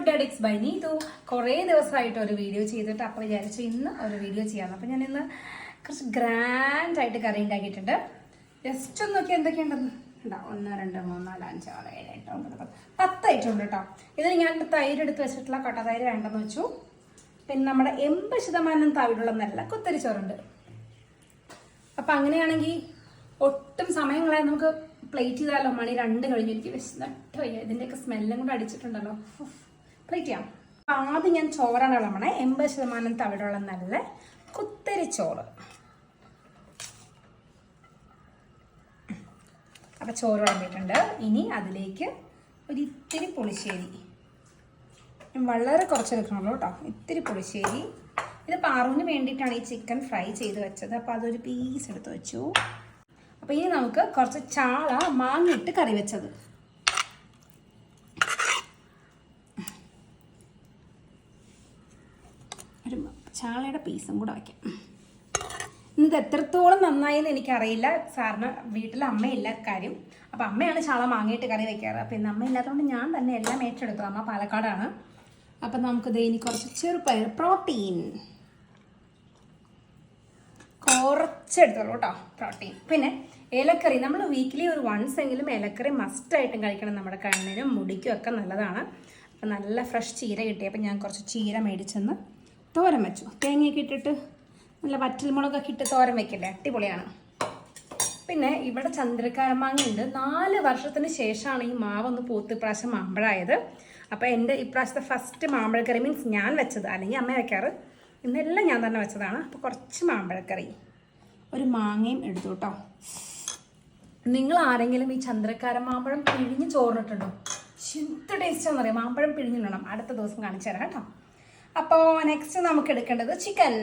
Food addicts by Neethu കുറേ ദിവസമായിട്ട് ഒരു വീഡിയോ ചെയ്തിട്ട് അപ്പോൾ വിചാരിച്ചു ഇന്ന് ഒരു വീഡിയോ ചെയ്യാമെന്ന് അപ്പോൾ ഞാൻ ഇന്ന് കുറച്ച് ഗ്രാൻഡ് ആയിട്ട് കറി ഉണ്ടാക്കിയിട്ടുണ്ട്. ജസ്റ്റ് ഒന്ന് നോക്കി എന്തൊക്കെയുണ്ടെന്ന്. ഉണ്ടോ ഒന്ന് രണ്ട് മൂന്ന് നാല് അഞ്ച് ആറ് ഏഴ് എട്ട് ഒമ്പത് പത്ത്. പത്ത് ഐറ്റം ഉണ്ട് കേട്ടോ. ഇതിന് ഞാൻ തൈര് എടുത്ത് വെച്ചിട്ടുള്ള കട്ട തൈര് വേണ്ടെന്ന് വെച്ചു. പിന്നെ നമ്മുടെ എൺപത് ശതമാനം തവിടുള്ള നല്ല കുത്തരി ചോറുണ്ട്. അപ്പം അങ്ങനെയാണെങ്കിൽ ഒട്ടും സമയങ്ങളായി നമുക്ക് പ്ലേറ്റ് ചെയ്താലോ? മണി രണ്ട് കഴിഞ്ഞു എനിക്ക് വിശന്നിട്ട് വയ്യ. ഇതിന്റെയൊക്കെ സ്മെല്ലും കൂടെ അടിച്ചിട്ടുണ്ടല്ലോ. പ്ലേറ്റ് ചെയ്യാം. അപ്പം ആദ്യം ഞാൻ ചോറാണ് വിളമ്പണേ. എൺപത് ശതമാനം തവിടുള്ള നല്ല കുത്തരി ചോറ്. അപ്പം ചോറ് വിളമ്പിയിട്ടുണ്ട്. ഇനി അതിലേക്ക് ഒരു ഇത്തിരി പുളിശ്ശേരി. വളരെ കുറച്ച് കേട്ടോ. ഇത്തിരി പുളിശ്ശേരി. ഇത് പാറുവിന് വേണ്ടിയിട്ടാണ് ഈ ചിക്കൻ ഫ്രൈ ചെയ്ത് വെച്ചത്. അപ്പോൾ അതൊരു പീസ് എടുത്ത് വെച്ചു. അപ്പോൾ ഇനി നമുക്ക് കുറച്ച് ചാള മാങ്ങിട്ട് കറി വെച്ചത് ഒരു ചാളയുടെ പീസും കൂടെ വയ്ക്കാം. ഇന്നത് എത്രത്തോളം നന്നായി എന്ന് എനിക്കറിയില്ല. സാറിന് വീട്ടിൽ അമ്മയില്ല കാര്യം. അപ്പം അമ്മയാണ് ചാള മാങ്ങിയിട്ട് കറി വെക്കാറ്. അപ്പം ഇന്ന് അമ്മ ഇല്ലാത്തതുകൊണ്ട് ഞാൻ തന്നെ എല്ലാം ഏറ്റെടുത്തു. അമ്മ പാലക്കാടാണ്. അപ്പം നമുക്ക് ദേ ഇനി കുറച്ച് ചെറുപ്പയർ പ്രോട്ടീൻ. കുറച്ചെടുത്തോളൂ കേട്ടോ പ്രോട്ടീൻ. പിന്നെ ഏലക്കറി. നമ്മൾ വീക്കിലി ഒരു വൺസ് എങ്കിലും ഏലക്കറി മസ്റ്റായിട്ടും കഴിക്കണം. നമ്മുടെ കണ്ണിനും മുടിക്കും ഒക്കെ നല്ലതാണ്. അപ്പം നല്ല ഫ്രഷ് ചീര കിട്ടി. കിട്ടിയപ്പോൾ ഞാൻ കുറച്ച് ചീര മേടിച്ചെന്ന് തോരൻ വെച്ചു. തേങ്ങയൊക്കെ ഇട്ടിട്ട് നല്ല വറ്റൽമുളകൊക്കെ ഇട്ട് തോരൻ വെക്കില്ലേ അടിപൊളിയാണ്. പിന്നെ ഇവിടെ ചന്ദ്രക്കാരമാങ്ങ ഉണ്ട് നാല് വർഷത്തിന് ശേഷമാണ് ഈ മാവൊന്ന് പൂത്ത് ഇപ്രാവശ്യം മാമ്പഴായത്. അപ്പോൾ എന്റെ ഇപ്രാവശ്യത്തെ ഫസ്റ്റ് മാമ്പഴക്കറി മീൻസ് ഞാൻ വെച്ചത് അല്ലെങ്കിൽ അമ്മ വെക്കാറ്. ഇന്നെല്ലാം ഞാൻ തന്നെ വെച്ചതാണ്. അപ്പോൾ കുറച്ച് മാമ്പഴക്കറി. ഒരു മാങ്ങയും എടുത്തു കേട്ടോ. നിങ്ങൾ ആരെങ്കിലും ഈ ചന്ദ്രക്കാരൻ മാമ്പഴം പിഴിഞ്ഞ് ചോറിട്ടുണ്ടോ എന്ത് ടേസ്റ്റാണെന്ന് പറയാം മാമ്പഴം പിഴിഞ്ഞിടണം. അടുത്ത ദിവസം കാണിച്ചു തരാം കേട്ടോ. അപ്പോൾ നെക്സ്റ്റ് നമുക്ക് എടുക്കേണ്ടത് ചിക്കൻ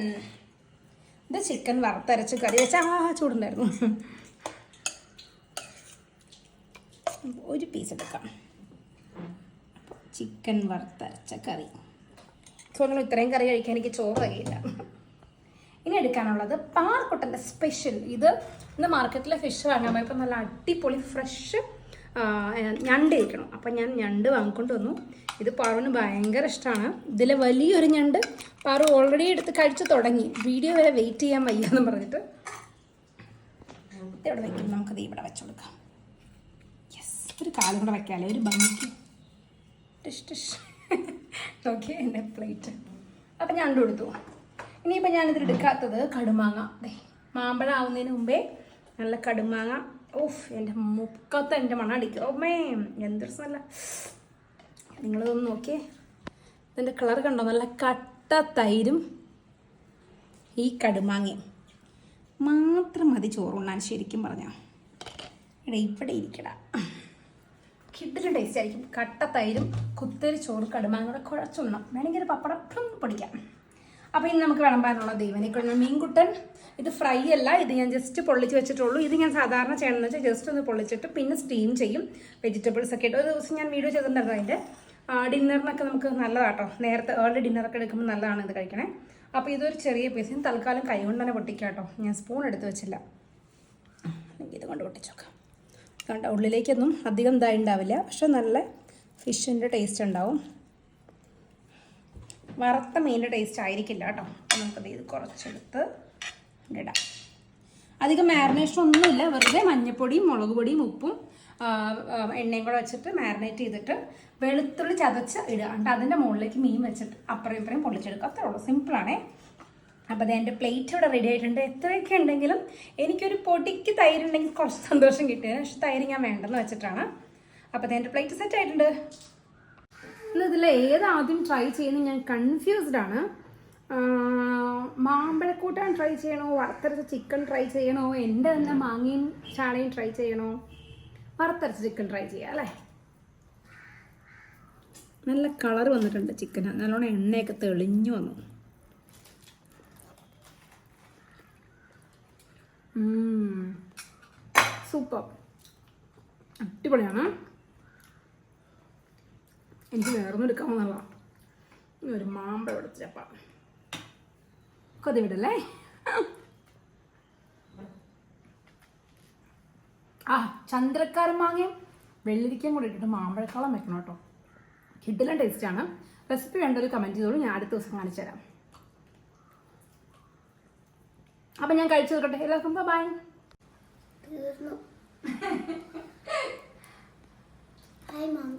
ഇത് ചിക്കൻ വറുത്തരച്ച് കറി വെച്ചാൽ ആ ചൂടുണ്ടായിരുന്നു. ഒരു പീസ് എടുക്കാം. ചിക്കൻ വറുത്തരച്ച കറി. ചോറുകൾ ഇത്രയും കറി കഴിക്കാൻ എനിക്ക് ചോറ് കഴിയില്ല. ഇനി എടുക്കാനുള്ളത് പാർക്കുട്ടന്റെ സ്പെഷ്യൽ ഇത് ഇന്ന് മാർക്കറ്റിലെ ഫിഷ് വാങ്ങാൻ പോയപ്പോൾ നല്ല അടിപൊളി ഫ്രഷ് ഞണ്ട് ഇരിക്കണം അപ്പം ഞാൻ ഞണ്ട് വാങ്ങിക്കൊണ്ട് വന്നു. ഇത് പാറുവിന് ഭയങ്കര ഇഷ്ടമാണ് ഇതിലെ വലിയൊരു ഞണ്ട് പാറു ഓൾറെഡി എടുത്ത് കഴിച്ചു തുടങ്ങി. വീഡിയോ വരെ വെയിറ്റ് ചെയ്യാൻ വയ്യ എന്ന് പറഞ്ഞിട്ട്. ഇവിടെ വയ്ക്കും നമുക്കത് ഇവിടെ വെച്ചു കൊടുക്കാം. യെസ് ഒരു കാലും കൂടെ വയ്ക്കാമല്ലേ ഒരു ഭംഗിക്ക് ടിഷ് ടിഷ്. ഓക്കെ എന്റെ പ്ലേറ്റ് അപ്പം ഞണ്ട് കൊടുത്തു. ഇനിയിപ്പോൾ ഞാനിതിൽ എടുക്കാത്തത് കടുമാങ്ങ. ദേ മാമ്പഴം ആവുന്നതിന് മുമ്പേ നല്ല കടുമാങ്ങ ഓഫ് എന്റെ മുക്കത്ത് എന്റെ മണം അടിക്കും. ഓമേ എന്തൊരു നല്ല നിങ്ങളിതൊന്ന് നോക്കിയേ. ഇതിന്റെ കളർ കണ്ടോ? നല്ല കട്ട തൈരും ഈ കടുമാങ്ങയും. മാത്രം മതി ചോറുണ്ണാൻ ശരിക്കും പറഞ്ഞാൽ എടാ ഇവിടെ ഇരിക്കടാ. കിഡിലും ടേസ്റ്റ് ആയിരിക്കും. കട്ട തൈരും കുത്തരി ചോറ് കടുമാങ്ങയുടെ കുഴച്ചുണ്ണം വേണമെങ്കിൽ ഒരു പപ്പടം പൊടിക്കാം. അപ്പോൾ ഇനി നമുക്ക് വിളമ്പാനുള്ള ദൈവനെ കൊണ്ട് മീൻകുട്ടൻ ഇത് ഫ്രൈ അല്ല ഇത് ഞാൻ ജസ്റ്റ് പൊള്ളിച്ച് വെച്ചിട്ടുള്ളൂ. ഇത് ഞാൻ സാധാരണ ചെയ്യണമെന്ന് വെച്ചാൽ ജസ്റ്റ് ഒന്ന് പൊള്ളിച്ചിട്ട് പിന്നെ സ്റ്റീം ചെയ്യും. വെജിറ്റബിൾസ് ഒക്കെ ഇട്ട്. ഒരു ദിവസം ഞാൻ വീഡിയോ ചെയ്തിട്ടുണ്ടായിരുന്നു അതിന്റെ ഡിന്നറിനൊക്കെ നമുക്ക് നല്ലതാട്ടോ. നേരത്തെ ഏർലി ഡിന്നറൊക്കെ എടുക്കുമ്പോൾ നല്ലതാണ് ഇത് കഴിക്കണേ. അപ്പോൾ ഇതൊരു ചെറിയ പീസ് ഞാൻ തൽക്കാലം കൈ കൊണ്ട് തന്നെ പൊട്ടിക്കാട്ടോ ഞാൻ സ്പൂൺ എടുത്ത് വെച്ചില്ല. ഇത് കൊണ്ട് പൊട്ടിച്ചോക്കാം കണ്ട ഉള്ളിലേക്കൊന്നും അധികം ഇതായി ഉണ്ടാവില്ല. പക്ഷെ നല്ല ഫിഷിന്റെ ടേസ്റ്റ് ഉണ്ടാവും. വറുത്ത മീനിന്റെ ടേസ്റ്റ് ആയിരിക്കില്ല കേട്ടോ. നമുക്കത് ഇത് കുറച്ചെടുത്ത് ഇടാം അധികം മാരിനേഷൻ ഒന്നുമില്ല. വെറുതെ മഞ്ഞൾപ്പൊടിയും മുളക് പൊടിയും ഉപ്പും എണ്ണയും കൂടെ വെച്ചിട്ട് മാരിനേറ്റ് ചെയ്തിട്ട് വെളുത്തുള്ളി ചതച്ച് ഇടുക. എന്നിട്ട് അതിന്റെ മുകളിലേക്ക് മീൻ വെച്ചിട്ട് അപ്പുറം ഇപ്പുറം പൊള്ളിച്ചെടുക്കുക. അത്രേ ഉള്ളൂ. സിമ്പിളാണേ അപ്പോൾ അത് എന്റെ പ്ലേറ്റ് ഇവിടെ റെഡി ആയിട്ടുണ്ട്. എത്രയൊക്കെ ഉണ്ടെങ്കിലും എനിക്കൊരു പൊടിക്ക് തൈര് ഉണ്ടെങ്കിൽ കുറച്ച് സന്തോഷം കിട്ടിയത് പക്ഷെ തൈര് ഞാൻ വേണ്ടെന്ന് വെച്ചിട്ടാണ്. അപ്പോൾ അത് എന്റെ പ്ലേറ്റ് സെറ്റ് ആയിട്ടുണ്ട്. ഇന്ന് ഇതിൽ ഏതാദ്യം ട്രൈ ചെയ്യുന്നത് ഞാൻ കൺഫ്യൂസ്ഡ് ആണ്. മാമ്പഴക്കൂട്ടാൻ ട്രൈ ചെയ്യണോ? വറുത്തരച്ച ചിക്കൻ ട്രൈ ചെയ്യണോ? എന്റെ തന്നെ മാങ്ങയും ചാളയും ട്രൈ ചെയ്യണോ? വറുത്തരച്ച ചിക്കൻ ട്രൈ ചെയ്യാം അല്ലേ? നല്ല കളർ വന്നിട്ടുണ്ട് ചിക്കന് നല്ലോണം എണ്ണയൊക്കെ തെളിഞ്ഞു വന്നു. സൂപ്പർ. അടിപൊളിയാണ്. എനിക്ക് വേറൊന്നും എടുക്കാൻ വന്നതാ ഒരു മാമ്പഴം എടുത്ത് ചപ്പ കൊതി വിടല്ലേ ആ ചന്ദ്രക്കാരൻ മാങ്ങയും വെള്ളിരിക്കയും കൂടെ ഇട്ടിട്ട് മാമ്പഴക്കളം വെക്കണം കേട്ടോ. ടേസ്റ്റ് ടേസ്റ്റാണ് റെസിപ്പി വേണ്ടൊരു കമന്റ് ചെയ്തോളൂ. ഞാൻ അടുത്ത ദിവസം കാണിച്ചു തരാം. അപ്പം ഞാൻ കഴിച്ചു നോക്കട്ടെ. എല്ലാവർക്കും ബൈ തീർന്നു. Hi, Mom.